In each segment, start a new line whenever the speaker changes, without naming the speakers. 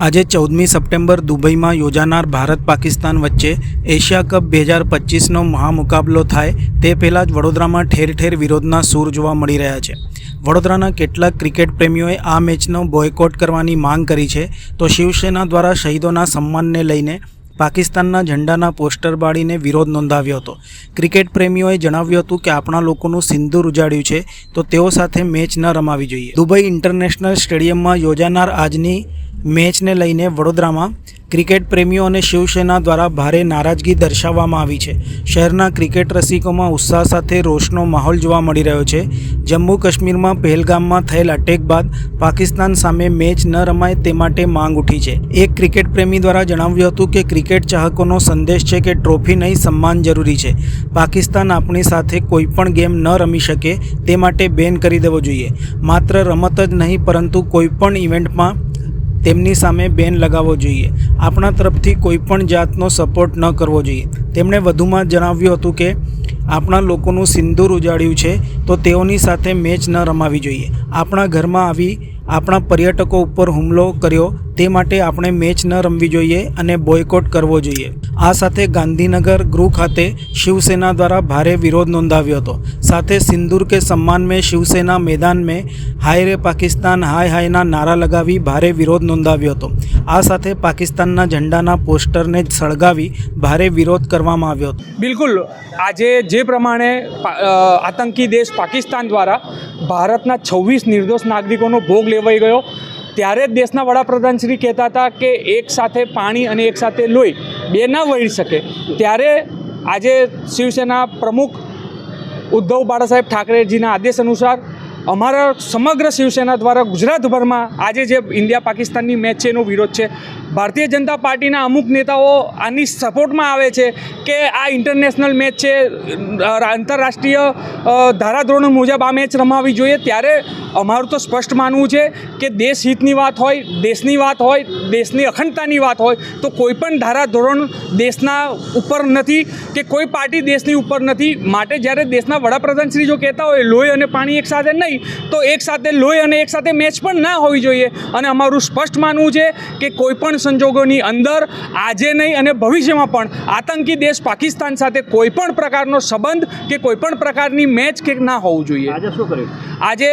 આજે ચૌદમી સપ્ટેમ્બર દુબઈમાં યોજાનાર ભારત પાકિસ્તાન વચ્ચે એશિયા કપ બે હજાર પચીસનો મહામુકાબલો થાય તે પહેલાં જ વડોદરામાં ઠેર ઠેર વિરોધના સૂર જોવા મળી રહ્યા છે. વડોદરાના કેટલાક ક્રિકેટ પ્રેમીઓએ આ મેચનો બોયકોટ કરવાની માંગ કરી છે તો શિવસેના દ્વારા શહીદોના સન્માનને લઈને પાકિસ્તાનના ઝંડાના પોસ્ટર બાળીને વિરોધ નોંધાવ્યો હતો. ક્રિકેટ પ્રેમીઓએ જણાવ્યું હતું કે આપણા લોકોનું સિંદૂર ઉજાડ્યું છે, તો તેઓ સાથે મેચ ન રમાવી જોઈએ. દુબઈ ઇન્ટરનેશનલ સ્ટેડિયમમાં યોજાનાર આજની મેચને લઈને વડોદરામાં ક્રિકેટ પ્રેમીઓ અને શિવસેના દ્વારા ભારે નારાજગી દર્શાવવામાં આવી છે. શહેરના ક્રિકેટ રસિકોમાં ઉત્સાહ સાથે રોષનો માહોલ જોવા મળી રહ્યો છે. જમ્મુ કાશ્મીરમાં પહેલગામમાં થયેલ અટેક બાદ પાકિસ્તાન સામે મેચ ન રમાય તે માટે માંગ ઉઠી છે. એક ક્રિકેટ પ્રેમી દ્વારા જણાવ્યું હતું કે ક્રિકેટ ચાહકોનો સંદેશ છે કે ટ્રોફી નહીં, સન્માન જરૂરી છે. પાકિસ્તાન આપણી સાથે કોઈ પણ ગેમ ન રમી શકે તે માટે બેન કરી દેવો જોઈએ. માત્ર રમત જ નહીં, પરંતુ કોઈ પણ ઇવેન્ટમાં તેમની સામે બેન લગાવવો જોઈએ. આપણા તરફથી કોઈ પણ જાતનો સપોર્ટ ન કરવો જોઈએ. તેમણે વધુમાં જણાવ્યું હતું કે આપણા લોકોનું સિંદૂર ઉજાડ્યું છે, તો તેઓની સાથે મેચ ન રમાવી જોઈએ. આપણા ઘરમાં આવી આપણા પર્યટકો ઉપર હુમલો કર્યો તે માટે આપણે મેચ ન રમવી જોઈએ અને બોયકોટ કરવો જોઈએ. આ સાથે ગાંધીનગર ગૃહ ખાતે શિવસેના દ્વારા ભારે વિરોધ નોંધાવ્યો હતો. સાથે સિંદૂર કે સન્માન મેં શિવસેના મેદાન મેં, હાય રે પાકિસ્તાન, હાય હાયના નારા લગાવી ભારે વિરોધ નોંધાવ્યો હતો. આ સાથે પાકિસ્તાનના ઝંડાના પોસ્ટરને સળગાવી ભારે વિરોધ કરવામાં આવ્યો હતો.
બિલકુલ. આજે જે પ્રમાણે આતંકી દેશ પાકિસ્તાન દ્વારા ભારતના છવ્વીસ નિર્દોષ નાગરિકોનો ભોગ લેવાઈ ગયો. ત્યારે જ દેશના વડાપ્રધાન શ્રી કહેતા હતા કે એક સાથે પાણી અને એક સાથે લોહી બે ના વળી શકે. ત્યારે આજે શિવસેના પ્રમુખ ઉદ્ધવ બાળાસાહેબ ઠાકરેજીના આદેશ અનુસાર અમારા સમગ્ર શિવસેના દ્વારા ગુજરાતભરમાં આજે જે ઇન્ડિયા પાકિસ્તાનની મેચ છે એનો વિરોધ છે. ભારતીય જનતા પાર્ટીના અમુક નેતાઓ આની સપોર્ટમાં આવે છે કે આ ઇન્ટરનેશનલ મેચ છે આંતરરાષ્ટ્રીય ધારાધોરણ મુજબ આ મેચ રમાવી જોઈએ. ત્યારે અમારું તો સ્પષ્ટ માનવું છે કે દેશ હિતની વાત હોય, દેશની વાત હોય, દેશની અખંડતાની વાત હોય, તો કોઈપણ ધારાધોરણ દેશના ઉપર નથી કે કોઈ પાર્ટી દેશની ઉપર નથી. માટે જ્યારે દેશના વડાપ્રધાન શ્રી જો કહેતા હોય, લોહી અને પાણી એક સાથે નહીં, તો એક સાથે લોહી અને એક સાથે મેચ પણ ના હોવી જોઈએ. અને અમારું સ્પષ્ટ માનવું છે કે કોઈ પણ સંજોગોની અંદર આજે નહીં અને ભવિષ્યમાં પણ આતંકી દેશ પાકિસ્તાન સાથે કોઈ પણ પ્રકારનો સંબંધ કે કોઈ પણ પ્રકારની મેચ કે ના હોવું જોઈએ.
આજે શું કર્યું?
આજે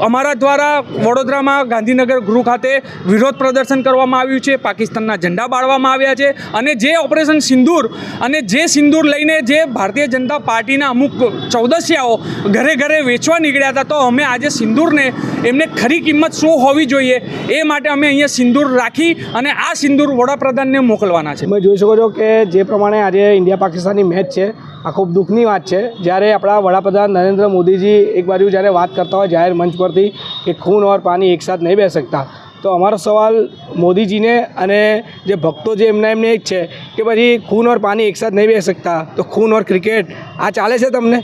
અમારા દ્વારા વડોદરામાં ગાંધીનગર ગૃહ ખાતે વિરોધ પ્રદર્શન કરવામાં આવ્યું છે પાકિસ્તાનના ઝંડા બાળવામાં આવ્યા છે અને જે ઓપરેશન સિંદૂર અને જે સિંદૂર લઈને જે ભારતીય જનતા પાર્ટીના અમુક ચૌદસિયાઓ ઘરે ઘરે વેચવા નીકળ્યા હતા તો અમે આજે સિંદૂરને એમને ખરી કિંમત શું હોવી જોઈએ એ માટે અમે અહીંયા સિંદૂર રાખી અને આ સિંદૂર વડાપ્રધાનને મોકલવાના છે.
તમે જોઈ શકો છો કે જે પ્રમાણે આજે ઇન્ડિયા પાકિસ્તાનની મેચ છે આ ખૂબ દુઃખની વાત છે. જ્યારે આપણા વડાપ્રધાન નરેન્દ્ર મોદીજી એક બાજુ જ્યારે વાત કરતા હોય જાહેર મંચ પરથી કે ખૂન ઓર પાણી એકસાથ નહીં બેસ શકતા. તો અમારો સવાલ મોદીજીને અને જે ભક્તો જે એમના એમને એક છે કે પછી ખૂન ઓર પાણી એકસાથ નહીં બેસ શકતા, તો ખૂન ઓર ક્રિકેટ, આ ચાલે છે તમને?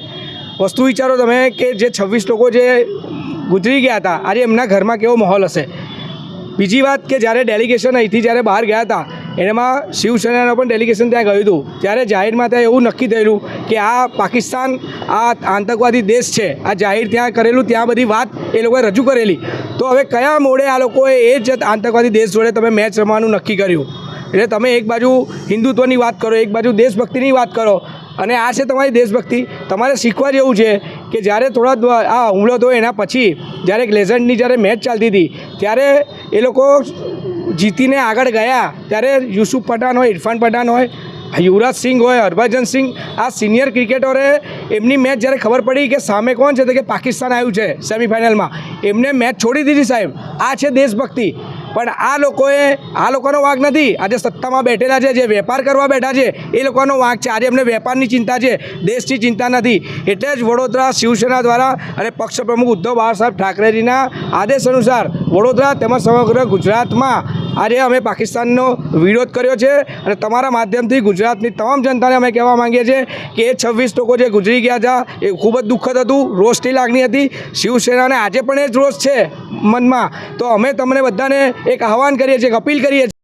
વસ્તુ વિચારો તમે કે જે છવ્વીસ લોકો જે ગુજરી ગયા હતા, આજે એમના ઘરમાં કેવો માહોલ હશે? બીજી વાત કે જ્યારે ડેલિગેશન અહીંથી જ્યારે બહાર ગયા હતા, એમાં શિવસેનાનું પણ ડેલિગેશન ત્યાં ગયું હતું. ત્યારે જાહેરમાં ત્યાં એવું નક્કી થયેલું કે આ પાકિસ્તાન, આ આતંકવાદી દેશ છે, આ જાહેર ત્યાં કરેલું, ત્યાં બધી વાત એ લોકોએ રજૂ કરેલી. તો હવે કયા મોડે આ લોકોએ એ જ આતંકવાદી દેશ જોડે તમે મેચ રમવાનું નક્કી કર્યું? એટલે તમે એક બાજુ હિન્દુત્વની વાત કરો, એક બાજુ દેશભક્તિની વાત કરો. અને આ છે તમારી દેશભક્તિ. તમારે શીખવા જેવું છે કે જ્યારે થોડા આ હુમલો થયો એના પછી, જ્યારે લેઝન્ડની જ્યારે મેચ ચાલતી હતી, ત્યારે એ લોકો જીતીને આગળ ગયા. ત્યારે યુસુફ પઠાણ હોય, ઇરફાન પઠાણ હોય, યુવરાજ સિંઘ હોય હરભજન સિંઘ, આ સિનિયર ક્રિકેટરે એમની મેચ જ્યારે ખબર પડી કે સામે કોણ છે, તો કે પાકિસ્તાન આવ્યું છે સેમિફાઇનલમાં એમને મેચ છોડી દીધી સાહેબ. આ છે દેશભક્તિ. પણ આ લોકોએ, આ લોકોનો વાંક નથી. આજે સત્તામાં બેઠેલા છે, જે વેપાર કરવા બેઠા છે, એ લોકોનો વાંક છે. આજે એમને વેપારની ચિંતા છે, દેશની ચિંતા નથી. એટલે જ વડોદરા શિવસેના દ્વારા અને પક્ષ પ્રમુખ ઉદ્ધવ બાળાસાહેબ ઠાકરેજીના આદેશ અનુસાર વડોદરા તેમજ સમગ્ર ગુજરાતમાં આજે અમે પાકિસ્તાનનો વિરોધ કર્યો છે અને તમારા માધ્યમથી ગુજરાતની તમામ જનતાને અમે કહેવા માંગીએ છીએ કે એ છવ્વીસ લોકો જે ગુજરી ગયા હતા, એ ખૂબ જ દુઃખદ હતું, રોષની લાગણી હતી. શિવસેનાને આજે પણ એ જ રોષ છે મનમાં. તો અમે તમને બધાને એક આહવાન કરીએ છીએ, એક અપીલ કરીએ છીએ.